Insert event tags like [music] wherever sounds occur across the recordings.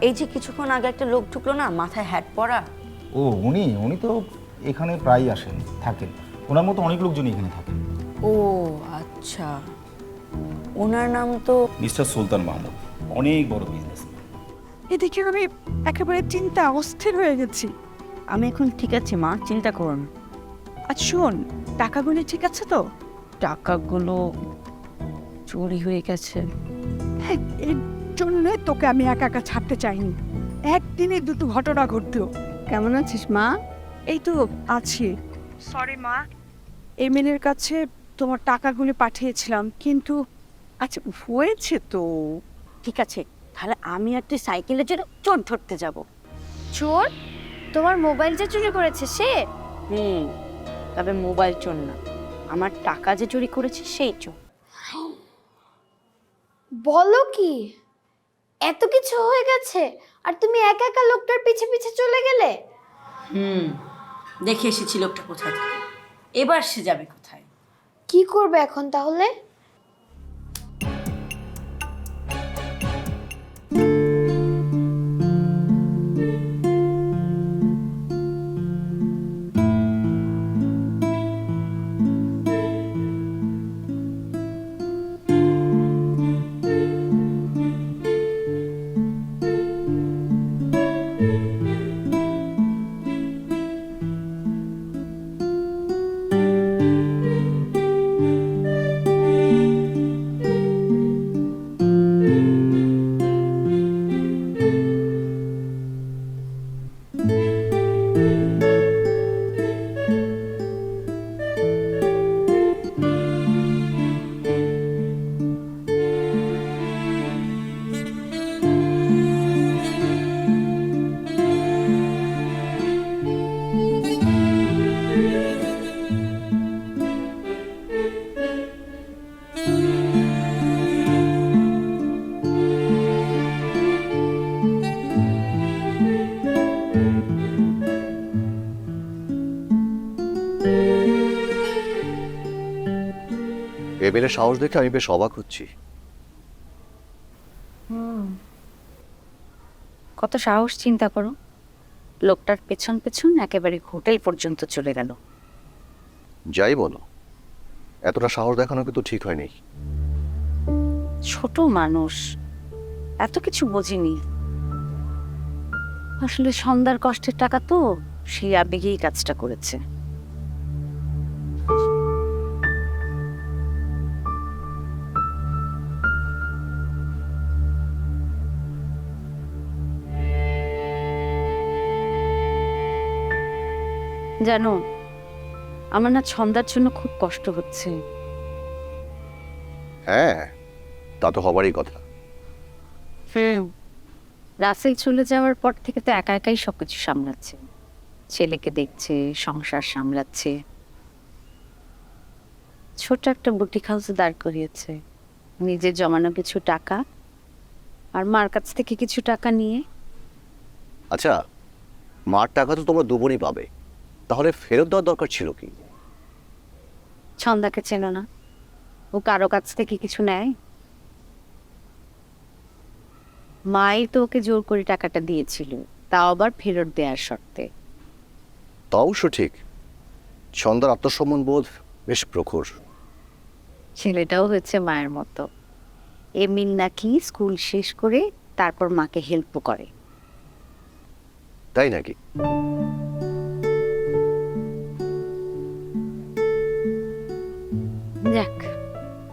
এই যে কিছুক্ষণ আগে একটা লোক ঢুকলো না মাথায় হ্যাট পরা? ও উনি উনি তো এখানে প্রায়ই আসেন থাকেন। ওনার মতো অনেক লোকজনই এখানে থাকেন। ও আচ্ছা। ওনার নাম তো মিস্টার সুলতান মাহমুদ অনেক বড় বিজনেস এদিকে আমি একেবারে চিন্তা অস্থির হয়ে গেছি। আমি এখন ঠিক আছি মা চিন্তা করুন। আজ শোন টাকাগুলি ঠিক আছে তো? টাকাগুলো চুরি হয়ে গেছে। হ্যাঁ এর জন্য তোকে আমি একা একা ছাড়তে চাইনি। একদিনে দুটো ঘটনা ঘটতো কেমন আছিস মা? এই তো আছি। সরি মা। এমএনের কাছে তোমার টাকাগুলি পাঠিয়েছিলাম কিন্তু আচ্ছা হয়েছে তো। ঠিক আছে তাহলে আমি আর তুই সাইকেলে চড়ে চোর ধরতে যাব। চোর? তোমার মোবাইল যে চুরি করেছে সে? হুম তবে মোবাইল চোর না। আমার টাকা যে চুরি করেছে সেই চোর। বলো কি? এত কিছু হয়ে গেছে? আর তুমি একা একা লোকটার পিছে পিছে চলে গেলে? হুম দেখে এসেছি লোকটা কোথায় থেকে। এবার সে যাবে কোথায়? কি করবে এখন তাহলে? এবারে সাহস দেখে আমি বেশ অবাক হচ্ছি। কত সাহস চিন্তা করো। লোকটার পেছন পেছন একেবারে হোটেল পর্যন্ত চলে গেল। যাই বলো। এতটা সাহস দেখানো কিন্তু ঠিক হয়নি। ছোট মানুষ। এত কিছু বোঝেনি। আসলে সন্ধ্যার কষ্টের টাকা তো সেই আবেগেই কাজটা করেছে। জানো আমার না ছন্দার জন্য খুব কষ্ট হচ্ছে। হ্যাঁ তা তো হবারই কথা। হুম রাসেল চলে যাওয়ার পর থেকে তো একা একাই সবকিছু সামলাচ্ছে। ছেলেকে দেখছে সংসার সামলাচ্ছে। ছোট একটা বুটিক হাউসে দাঁড় করিয়েছে। নিজের জমানো কিছু টাকা আর মার কাছ থেকে কিছু টাকা নিয়ে। আচ্ছা মার টাকা তো তোমরা দুবনই পাবে। তাহলে ফেরত দেওয়ার দরকার ছিল কি? ছন্দাকে চেনো না। ও কারও কাছ থেকে কিছু নেয়? মাই তো ওকে জোর করে টাকাটা দিয়েছিল তাও আবার ফেরত দেওয়ার শর্তে। তা অবশ্য ঠিক। ছন্দার আত্মসম্মান বোধ বেশ প্রখর। ছেলেটাও হয়েছে মায়ের মতো। এমিন নাকি স্কুল শেষ করে তারপর মাকে হেল্প করে। তাই নাকি?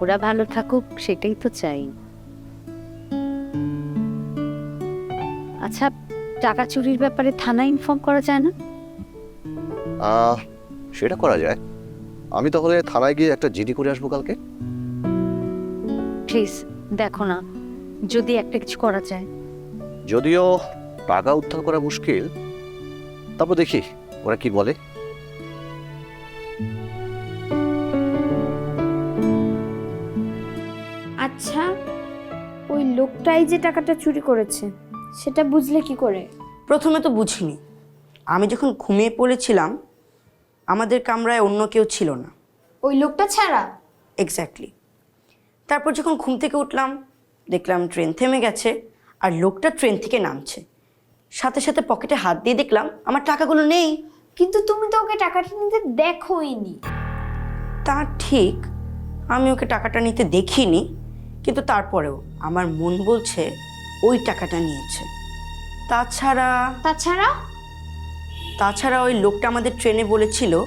ওরা ভালো থাকুক সেটাই তো চাই। আচ্ছা টাকা চুরির ব্যাপারে থানায় ইনফর্ম করা যায় না? আহ, সেটা করা যায়। আমি তাহলে থানায় গিয়ে একটা জিডি করে আসব কালকে? প্লিজ দেখো না যদি একটা কিছু করা যায়। যদিও টাকা উদ্ধার করা মুশকিল তারপর দেখি ওরা কি বলে। আচ্ছা ওই লোকটাই যে টাকাটা চুরি করেছে সেটা বুঝলে কি করে? প্রথমে তো বুঝিনি। আমি যখন ঘুমিয়ে পড়েছিলাম আমাদের কামরায় অন্য কেউ ছিল না। ওই লোকটা ছাড়া? এক্স্যাক্টলি তারপর যখন ঘুম থেকে উঠলাম দেখলাম ট্রেন থেমে গেছে আর লোকটা ট্রেন থেকে নামছে। সাথে সাথে পকেটে হাত দিয়ে দেখলাম আমার টাকাগুলো নেই। কিন্তু তুমি তো ওকে টাকাটা নিতে দেখোইনি। তা ঠিক আমি ওকে টাকাটা নিতে দেখিনি। কিন্তু তারপরেও আমার মন বলছে ওই টাকাটা নিয়েছে। তাছাড়া তাছাড়া? তাছাড়া ওই লোকটা আমাদের ট্রেনে বলেছিল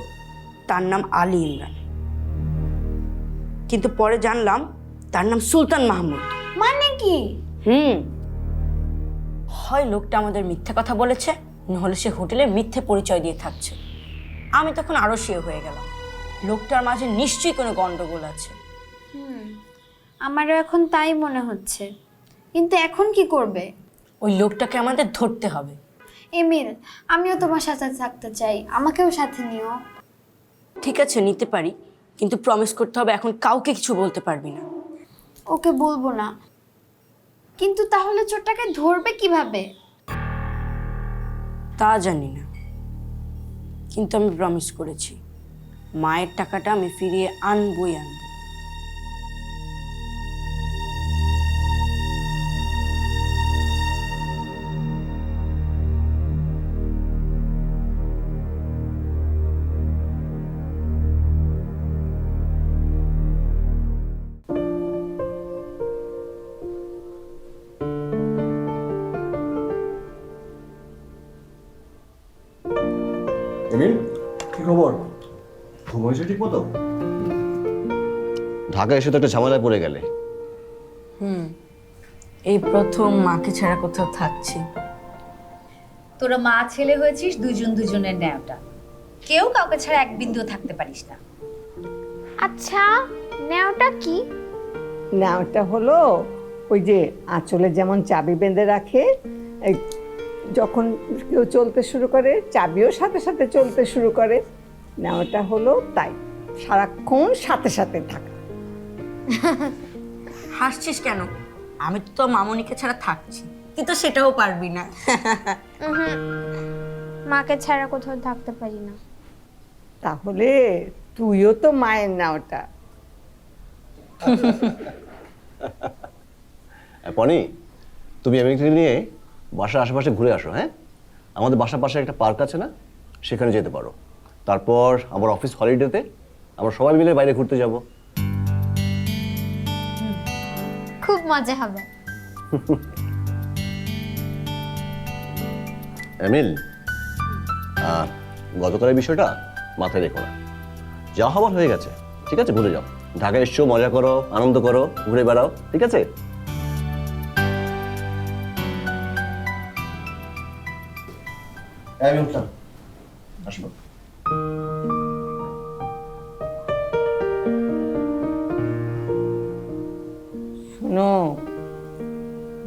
তার নাম আলী ইমরান। কিন্তু পরে জানলাম তার নাম সুলতান মাহমুদ। মানে কি? হুম। হয় লোকটা আমাদের মিথ্যে কথা বলেছে নাহলে সে হোটেলে মিথ্যে পরিচয় দিয়ে থাকছে। আমি তখন আরও শিও হয়ে গেলাম। লোকটার মাঝে নিশ্চয়ই কোনো গন্ডগোল আছে। আমারও এখন তাই মনে হচ্ছে। কিন্তু এখন কি করবে? ওই লোকটাকে আমাদের ধরতে হবে। এমিল আমিও তোমার সাথে থাকতে চাই। আমাকেও সাথে নিও। ঠিক আছে নিতে পারি। কিন্তু প্রমিস করতে হবে এখন কাউকে কিছু বলতে পারবি না। ওকে বলব না। কিন্তু তাহলে চোরটাকে ধরবে কীভাবে? তা জানি না। কিন্তু আমি প্রমিস করেছি মায়ের টাকাটা আমি ফিরিয়ে আনবই আনব। ঘুমাইছো ঠিক মতো ঢাকা এসে তো একটা ঝামেলায় পড়ে গেলে। এই প্রথম মাকে ছাড়া কোথাও থাকছি। তোরা মা ছেলে হয়েছিস দুজন দুজনের ন্যায়টা। কেউ কাউকে ছাড়া এক বিন্দু থাকতে পারিস না। আচ্ছা নেওটা কি? না ওটা হলো ওই যে আঁচলে যেমন চাবি বেঁধে রাখে যখন কেউ চলতে শুরু করে চাবিও সাথে সাথে চলতে শুরু করে। না ওটা হলো তাই। সারাক্ষণ সাথে সাথে থাকা। [laughs] হাসছিস কেন? আমি তো তোর মামনিকে ছাড়া থাকছি। তুই তো সেটাও পারবি না। [laughs] মাকে ছাড়া কোথাও থাকতে পারি না। তাহলে তুইও তো মায়ের না ওটা [laughs] পনি তুমি এমনিকে নিয়ে বাসার আশেপাশে ঘুরে আসো হ্যাঁ? আমাদের বাসার পাশে একটা পার্ক আছে না? সেখানে যেতে পারো। তারপর আমার অফিস হলিডেতে আমরা সবাই মিলে বাইরে ঘুরতে যাব। খুব মজা হবে। এমিল গতকালের বিষয়টা মাথায় রেখো না। যা হবার হয়ে গেছে ঠিক আছে? ভুলে যাও। ঢাকায় এসছো মজা করো আনন্দ করো ঘুরে বেড়াও ঠিক আছে? উঠলাম আসব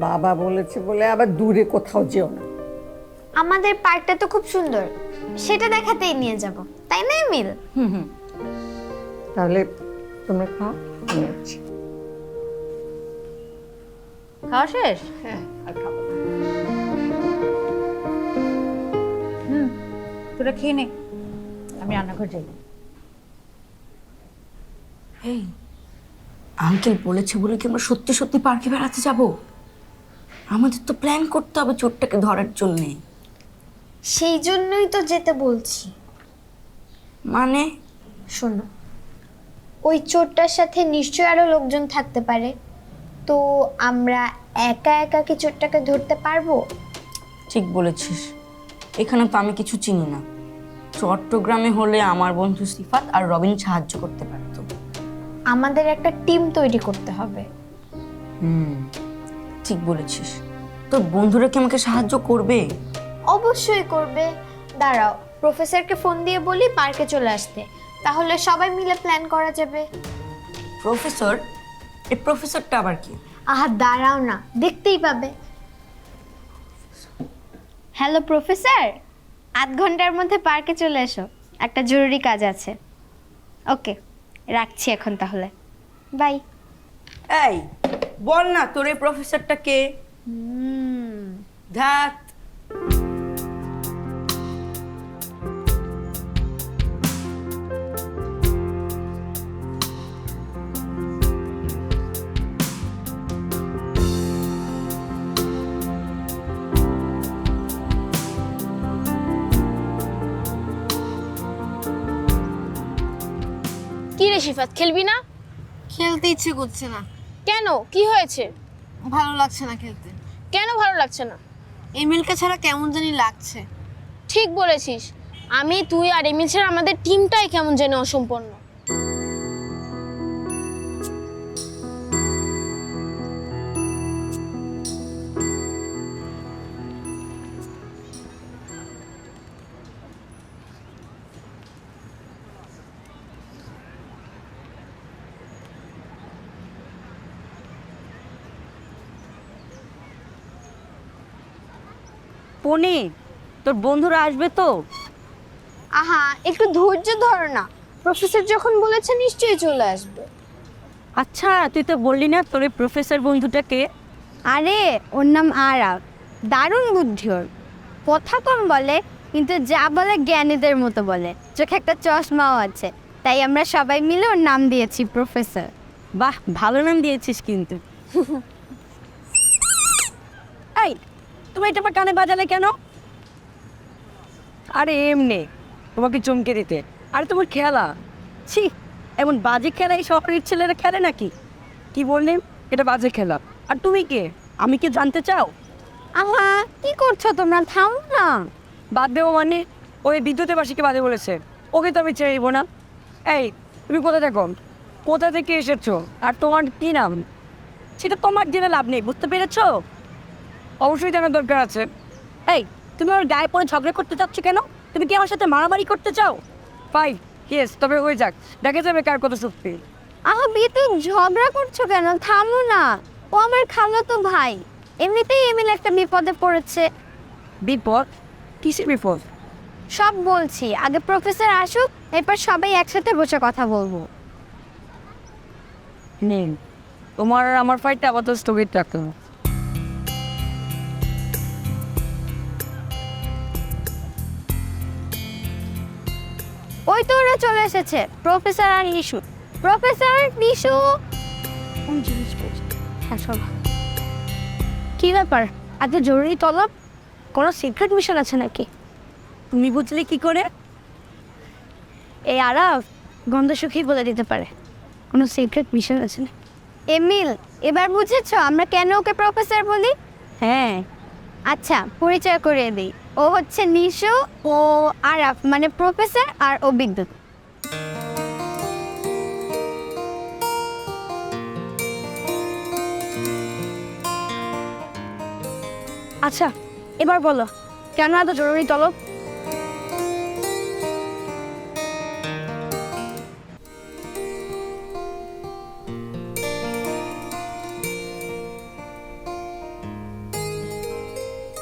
বাবা বলেছে বলে আবার দূরে কোথাও যেও না। আমাদের পার্কটা তো খুব সুন্দর সেটা দেখাতেই নিয়ে যাব তাই না এমিল? তাহলে তোমরা খাও আমি খাওয়া শেষ? হ্যাঁ আর খাব না। তোরা খেয়ে নে আমি রান্নাঘর যাই। এই আঙ্কেল বলেছে বলে কি আমরা সত্যি সত্যি পার্কে বেড়াতে যাব? আমাদের তো প্ল্যান করতে হবে চোরটাকে ধরার জন্যে। সেই জন্যই তো যেতে বলছি। মানে? শোনো ওই চোরটার সাথে নিশ্চয় আরও লোকজন থাকতে পারে। তো আমরা একা একা কি চোরটাকে ধরতে পারব? ঠিক বলেছিস। এখানে তো আমি কিছু চিনি না। চট্টগ্রামে হলে আমার বন্ধু সিফাত আর রবিন সাহায্য করতে পারতো। আমাদের একটা টিম তৈরি করতে হবে। হুম। ঠিক বলেছিস। তোর বন্ধুরা কি আমাকে সাহায্য করবে? অবশ্যই করবে। দাঁড়াও প্রফেসরকে ফোন দিয়ে বলি পার্কে চলে আসতে। তাহলে সবাই মিলে প্ল্যান করা যাবে। প্রফেসর? এই প্রফেসরটা আবার কি? আহা দাঁড়াও না দেখতেই পাবে। Hello professor? আধ ঘণ্টার মধ্যে পার্কে চলে এসো। একটা জরুরি কাজ আছে। ওকে রাখছি এখন তাহলে। বাই। এই বল না তোর এই প্রফেসরটা কে? ধ্যাত। কি রে শিফাত খেলবি না? খেলতে ইচ্ছে করছে না। কেন? কি হয়েছে? ভালো লাগছে না খেলতে। কেন ভালো লাগছে না? এমিলকে ছাড়া কেমন জানি লাগছে। ঠিক বলেছিস। আমি তুই আর এমিল ছাড়া আমাদের টিমটাই কেমন যেন অসম্পূর্ণ। পনি তোর বন্ধুরা আসবে তো? আহা একটু ধৈর্য ধর না। প্রফেসর যখন বলেছে নিশ্চয়ই চলে আসবে। আচ্ছা তুই তো বললি না তোর প্রফেসর বন্ধুটাকে? আরে ওর নাম আরাব দারুণ বুদ্ধি ওর। কথা কম বলে কিন্তু যা বলে জ্ঞানীদের মতো বলে। চোখে একটা চশমাও আছে। তাই আমরা সবাই মিলে ওর নাম দিয়েছি প্রফেসর। বাহ ভালো নাম দিয়েছিস কিন্তু [laughs] এই তুমি এটা আমার কানে বাজালে কেন? আরে এমনি তোমাকে চমকে দিতে। আরে তোমার খেলা। ছি এমন বাজে খেলা এই শহরের ছেলেরা খেলে নাকি? কি বললে? এটা বাজে খেলা। আর তুমি কে? আমি কি জানতে চাও? আহা কি করছ তোমরা? থাম না। বাদ দেবো মানে ওই বিদ্যুতের বাসীকে বাদে বলেছে। ওকে তো আমি চাইব না। এই তুমি কোথা দেখো? কোথা থেকে এসেছ? আর তোমার কি নাম? সেটা তোমার জেনে লাভ নেই বুঝতে পেরেছ? অবশ্যই জানার দরকার আছে। এই তুমি ওর গায়ে পড়ে ঝগড়া করতে চাচ্ছ কেন? তুমি কি আমার সাথে মারামারি করতে চাও? ফাইন ইয়েস তবে হয়ে যাক দেখা যাবে কার কত শক্তি আহা বিয়ে তুমি ঝগড়া করছ কেন? থামো না ও আমার খালো তো ভাই। এমনিতেই এমিল একটা বিপদে পড়েছে। বিপদ? কিসের বিপদ? সব বলছি আগে প্রফেসর আসুক এরপর সবাই একসাথে বসে কথা বলব। নেই তোমার আর আমার ফাইটটা আপাতত স্থগিত রাখতে হবে ওই তো ওরা চলে এসেছে প্রফেসর আর নিশু। প্রফেসর নিশু! হ্যাঁ সব। কি ব্যাপার? এত জরুরি তলব? কোনো সিক্রেট মিশন আছে নাকি? তুমি বুঝলে কি করে? এই আরাফ গন্ধ সুখী বলে দিতে পারে। কোনো সিক্রেট মিশন আছে না? এমিল এবার বুঝেছ আমরা কেন ওকে প্রফেসর বলি? হ্যাঁ। আচ্ছা পরিচয় করিয়ে দিই। ও হচ্ছে নিশু ও আরাফ মানে প্রফেসর আর ও বিদ্যুৎ। আচ্ছা এবার বলো কেন এত জরুরি তলব?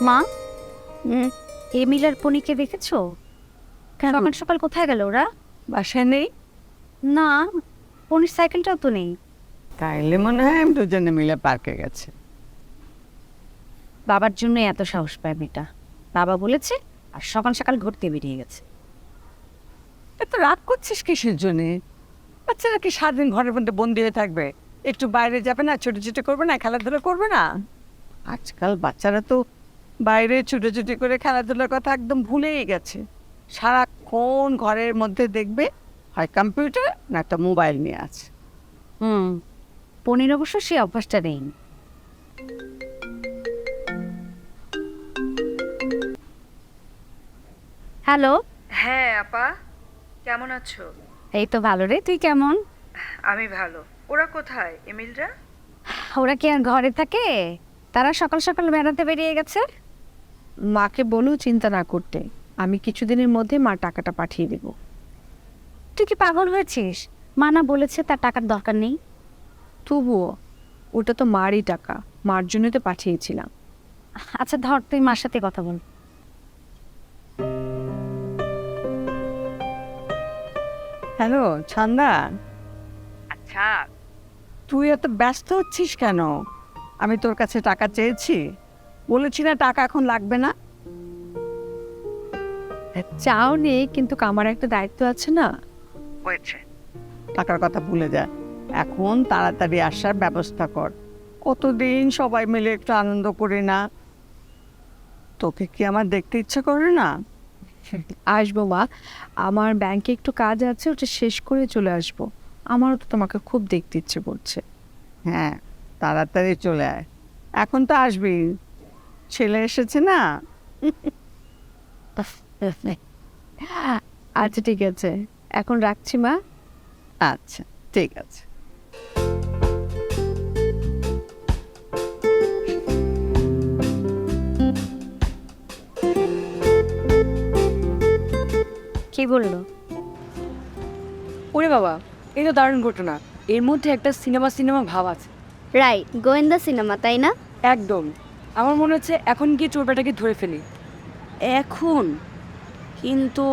মা? হুম? এমিল আর পনিকে দেখেছ? সকাল সকাল কোথায় গেল ওরা? বাসায় নেই? না পনির সাইকেলটাও তো নেই। তাইলে মনে হয় দুজনে মিলে পার্কে গেছে। বাবার জন্য এত সাহস পায় মেয়েটা। বাবা বলেছে আর সকাল সকাল ঘুরতে বেরিয়ে গেছে। এত রাগ করছিস কিসের জন্যে? বাচ্চারা কি সারাদিন ঘরের মধ্যে বন্দি হয়ে থাকবে? একটু বাইরে যাবে না ছোটো ছোটো করবে না খেলাধুলা করবে না? আজকাল বাচ্চারা তো বাইরে ছুটোছুটি করে খেলাধুলার কথা একদম ভুলেই গেছে। সারাক্ষণ ঘরের মধ্যে দেখবে হয় কম্পিউটার না একটা মোবাইল নিয়ে আছে। হুম পনির অবশ্য সেই অভ্যাসটা নেই। হ্যালো? হ্যাঁ আপা। কেমন আছো? এই তো ভালো রে তুই কেমন? আমি ভালো। ওরা কোথায়? এমিলরা? ওরা কি আর ঘরে থাকে? তারা সকাল সকাল বেড়াতে বেরিয়ে গেছে? মাকে বলো চিন্তা না করতে। আমি কিছুদিনের মধ্যে মা টাকাটা পাঠিয়ে দেবো। তুই কি পাগল হয়েছিস? মা না বলেছে তার টাকার দরকার নেই? তবুও ওটা তো মারই টাকা। মার জন্যই তো পাঠিয়েছিলাম। আচ্ছা ধর তুই মার সাথে কথা বল। হ্যালো ছান্দা। আচ্ছা। তুই এত ব্যস্ত হচ্ছিস কেন? আমি তোর কাছে টাকা চেয়েছি। বলেছি না টাকা এখন লাগবে না। চাও নেই কিন্তু আমার একটা দায়িত্ব আছে না? হয়েছে। টাকার কথা ভুলে যা। এখন তাড়াতাড়ি আসার ব্যবস্থা কর। কতদিন সবাই মিলে একটু আনন্দ করে না? তোকে কি আমার দেখতে ইচ্ছে করে না? আসব মা। আমার ব্যাংকে একটু কাজ আছে ওটা শেষ করে চলে আসব। আমারও তো তোমাকে খুব দেখতে ইচ্ছে করছে। হ্যাঁ তাড়াতাড়ি চলে আয়। এখন তো আসবি। ছেলে এসেছে না? আচ্ছা ঠিক আছে। এখন রাখছি মা। আচ্ছা ঠিক আছে। কি বলল? ওরে বাবা এই তো দারুণ ঘটনা। এর মধ্যে একটা সিনেমা সিনেমা ভাব আছে। রাইট গোয়েন্দা সিনেমা তাই না? একদম। আমার মনে হচ্ছে এখন গিয়ে চোরবাটাকে ধরে ফেলি। এখন? কিন্তু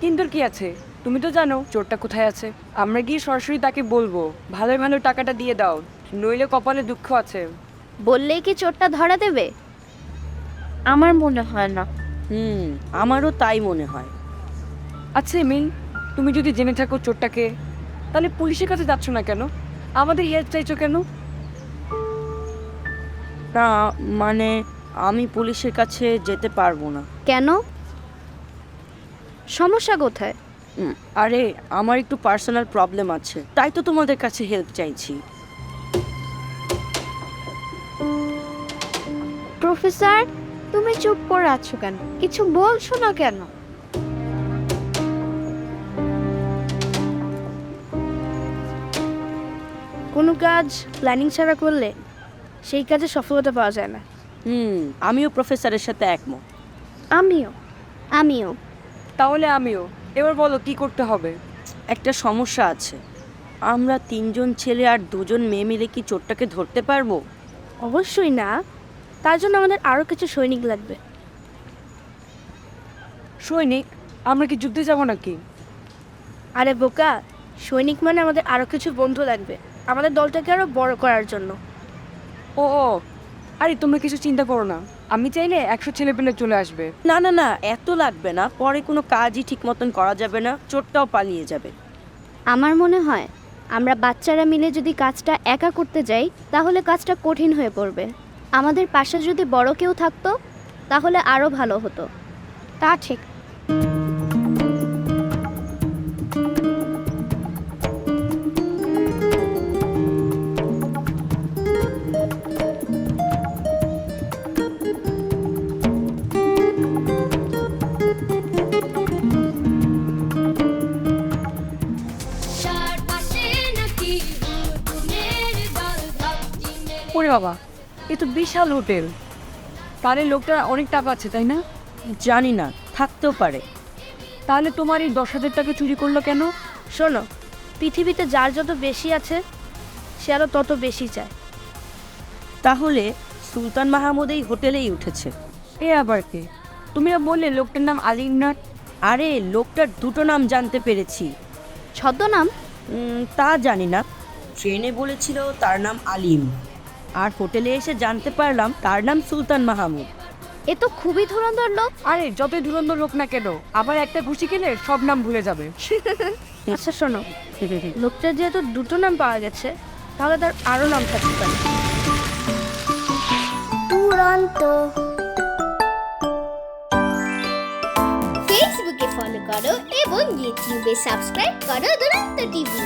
কিন্তু কি আছে? তুমি তো জানো চোরটা কোথায় আছে। আমরা গিয়ে সরাসরি তাকে বলব ভালোই ভালো টাকাটা দিয়ে দাও নইলে কপালে দুঃখ আছে। বললেই কি চোরটা ধরা দেবে? আমার মনে হয় না। হুম আমারও তাই মনে হয়। আচ্ছা এমিল তুমি যদি জেনে থাকো চোরটাকে তাহলে পুলিশের কাছে যাচ্ছ না কেন? আমাদের হেল্প চাইছো কেন? না মানে আমি পুলিশের কাছে যেতে পারব না। কেন? সমস্যা কোথায়? উম, আরে আমার একটু পার্সোনাল প্রবলেম আছে। তাই তো তোমাদের কাছে হেল্প চাইছি। প্রফেসর তুমি চুপ করে আছো কেন? কিছু বলছো না কেন? কোনো কাজ প্ল্যানিং ছাড়া করলে সেই কাজে সফলতা পাওয়া যায় না। হুম আমিও প্রফেসরের সাথে একমত। আমিও। আমিও। তাহলে আমিও। এবার বলো কি করতে হবে? একটা সমস্যা আছে। আমরা তিনজন ছেলে আর দুজন মেয়ে মিলে কি চোরটাকে ধরতে পারব? অবশ্যই না। তার জন্য আমাদের আরও কিছু সৈনিক লাগবে। সৈনিক? আমরা কি যুদ্ধে যাব নাকি? আরে বোকা সৈনিক মানে আমাদের আরও কিছু বন্ধু লাগবে। আমাদের দলটাকে আরও বড় করার জন্য। ও ও। আরে তোমরা কিছু চিন্তা করো না। আমি চাইলে একশো ছেলে পেলে চলে আসবে। না না না এত লাগবে না। পরে কোনো কাজই ঠিক মতন করা যাবে না চোরটাও পালিয়ে যাবে। আমার মনে হয় আমরা বাচ্চারা মিলে যদি কাজটা একা করতে যাই তাহলে কাজটা কঠিন হয়ে পড়বে। আমাদের পাশে যদি বড় কেউ থাকতো তাহলে আরও ভালো হতো। তা ঠিক। ওরে বাবা এ তো বিশাল হোটেল। তাহলে লোকটা অনেক টাকা আছে তাই না? জানি না থাকতেও পারে। তাহলে তোমার এই দশ হাজার টাকা চুরি করল কেন? শোনো পৃথিবীতে যার যত বেশি আছে সে আরও তত বেশি চায়। তাহলে সুলতান মাহমুদ এই হোটেলেই উঠেছে। এ আবার কে? তুমি বললে লোকটার নাম আলিমনাথ আরে লোকটার দুটো নাম জানতে পেরেছি। ছদ্মনাম? উম, তা জানি না। ট্রেনে বলেছিল তার নাম আলিম। আর হোটেলে এসে জানতে পারলাম তার নাম সুলতান মাহমুদ। এ তো খুবই ধুরন্ধর লোক। আরে যতই ধুরন্ধর লোক না কেন আবার একটা ঘুষি খেলে সব নাম ভুলে যাবে। [laughs] আচ্ছা শোনো লোকটার যেহেতু দুটো নাম পাওয়া গেছে তাহলে তার আরও নাম থাকতে পারে। দুরন্ত। ফেসবুকে ফলো করো এবং ইউটিউবে সাবস্ক্রাইব করো দুরন্ত টিভি